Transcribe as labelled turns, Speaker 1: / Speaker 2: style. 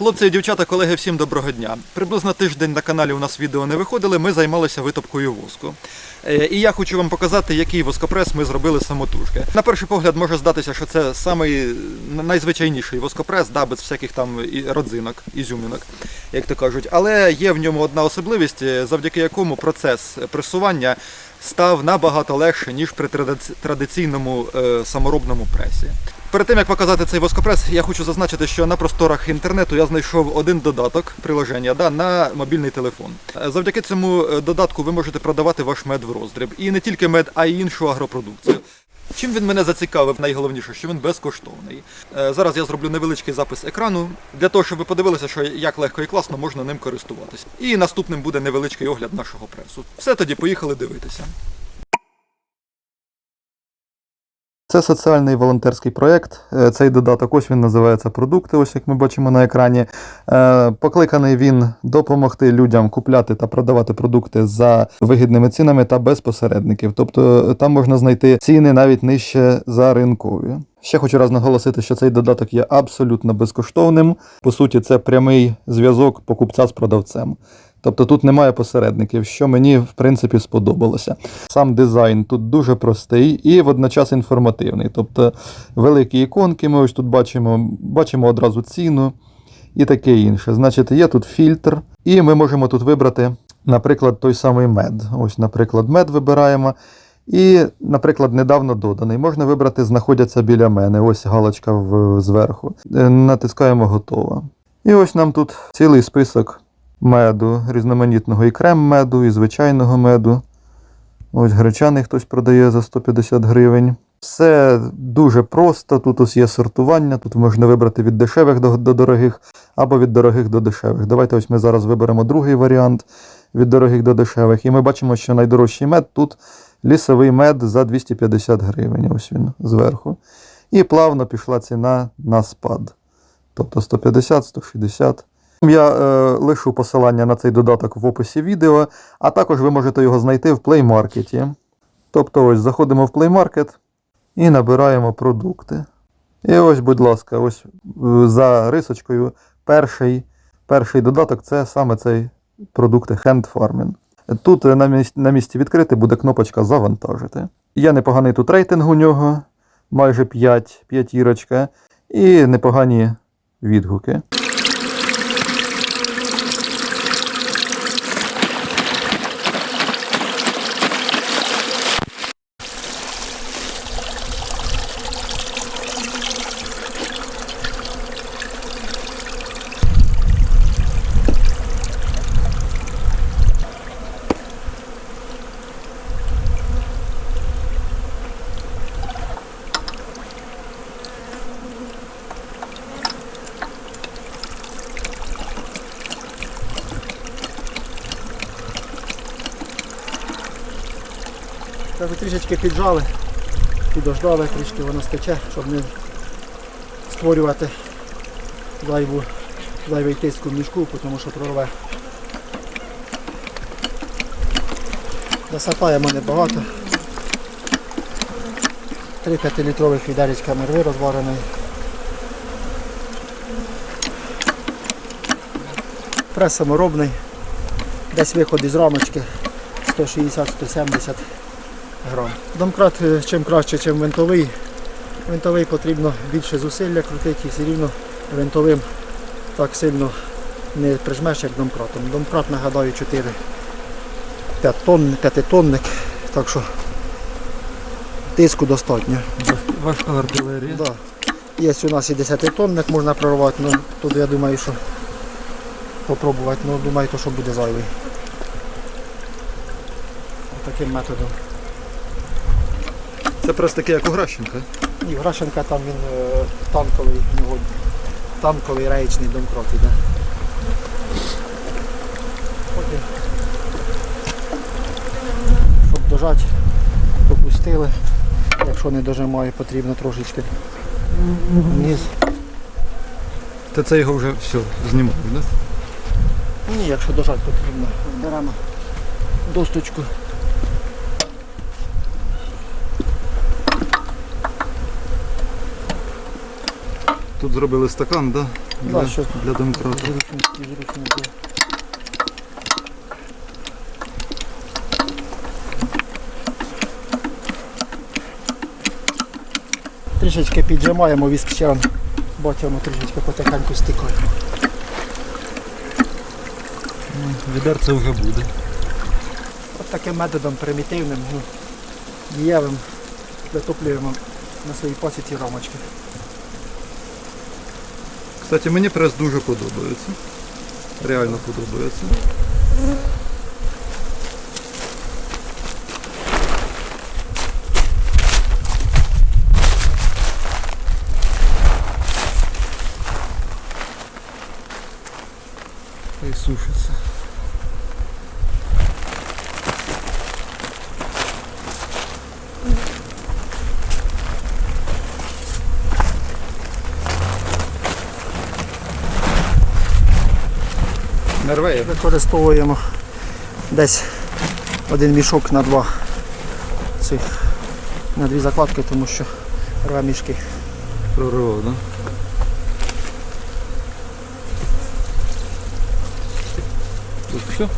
Speaker 1: Хлопці дівчата, колеги, всім доброго дня. Приблизно тиждень на каналі у нас відео не виходили, ми займалися витопкою воску. Е, І я хочу вам показати, який воскопрес ми зробили самотужки. На перший погляд може здатися, що це самий найзвичайніший воскопрес, да, без всяких там родзинок, ізюмінок, як то кажуть. Але є в ньому одна особливість, е, завдяки якому процес пресування став набагато легше, ніж при традиційному е, саморобному пресі. Перед тим як показати цей воскопрес, я хочу зазначити, що на просторах інтернету я знайшов один додаток приложення да, на мобільний телефон. Е, Завдяки цьому е, додатку ви можете продавати ваш мед в роздріб. І не тільки мед, а й іншу агропродукцію. Чим він мене зацікавив, найголовніше, що він безкоштовний. Е, Зараз я зроблю невеличкий запис екрану для того, щоб ви подивилися, що як легко і класно можна ним користуватися. І наступним буде невеличкий огляд нашого пресу. Все тоді поїхали дивитися. Це соціальний волонтерський проєкт. Е, Цей додаток, ось він називається Продукти, ось як ми бачимо на екрані. Е, Покликаний він допомогти людям купляти та продавати продукти за вигідними цінами та без посередників. Тобто е, там можна знайти ціни навіть нижче за ринкові. Ще хочу раз наголосити, що цей додаток є абсолютно безкоштовним. По суті, це прямий зв'язок покупця з продавцем. Тобто тут немає посередників, що мені в принципі сподобалося. Сам дизайн тут дуже простий і водночас інформативний. Тобто великі іконки, ми ось тут бачимо, бачимо одразу ціну і таке інше. Значить, є тут фільтр, і ми можемо тут вибрати, наприклад, той самий мед. Ось, наприклад, мед вибираємо. І, наприклад, недавно доданий. Можна вибрати, знаходяться біля мене. Ось галочка в, зверху. Е, Натискаємо готово. І ось нам тут цілий список меду, різноманітного і крем меду, і звичайного меду. Ось гречаний хтось продає за 150 гривень. Все дуже просто. Тут ось є сортування, тут можна вибрати від дешевих до, до дорогих або від дорогих до дешевих. Давайте ось ми зараз виберемо другий варіант від дорогих до дешевих. І ми бачимо, що найдорожчий мед тут лісовий мед за 250 гривень. Ось він зверху. І плавно пішла ціна на спад. Тобто 150, 160. Я е, лишу посилання на цей додаток в описі відео, а також ви можете його знайти в Play Market. Тобто ось заходимо в Play Market і набираємо продукти. І ось, будь ласка, ось е, за рисочкою перший, перший додаток це саме цей продукти Hand Farming. Тут е, на місці, на місці відкрити буде кнопочка Завантажити. Є непоганий тут рейтинг у нього, майже 5, п'ятірочка, і непогані відгуки.
Speaker 2: От трішечки піджали, підождали, трішки воно стече, щоб не створювати зайву, зайвий тиск у мішку, тому що прорве. Засипаємо небагато. 3 5-літрових відеречка мерви розвареної. Прес саморобний. Десь виход із рамочки 160-170 грам. Домкрат е, чим краще, чим винтовий. Винтовий потрібно більше зусилля крутити і все рівно винтовим так сильно не прижмеш, як домкратом. Домкрат, нагадаю, 4 5 тонн, 5 тонник, так що тиску достатньо.
Speaker 1: Важка артилерія.
Speaker 2: Да. Є у нас і 10 тонник можна прорвати, ну тут я думаю, що попробувати, ну думаю, то що буде зайвий. Таким методом.
Speaker 1: Це просто таке, як у Гращенка.
Speaker 2: Ні, Грашенка там він е, танковий, у нього танковий реєчний домкрат іде. Потім, щоб дожати, пропустили. Якщо не дожимає, потрібно трошечки вниз.
Speaker 1: Та це його вже все знімав, да?
Speaker 2: Ні, якщо дожати потрібно. Беремо досточку.
Speaker 1: Тут зробили стакан, да?
Speaker 2: Да,
Speaker 1: для,
Speaker 2: щоб
Speaker 1: для домкрата.
Speaker 2: Трішечки піджимаємо віск ще бачимо трішечки потихеньку стікає.
Speaker 1: Відерце вже буде.
Speaker 2: От таким методом примітивним, ну, дієвим витоплюємо на своїй посіці рамочки.
Speaker 1: Кстати, мені прес дуже подобається. Реально подобається. І сушиться. Нервеє.
Speaker 2: Використовуємо десь один мішок на два цих на дві закладки, тому що рве мішки.
Speaker 1: Прорвав, да? Тут все?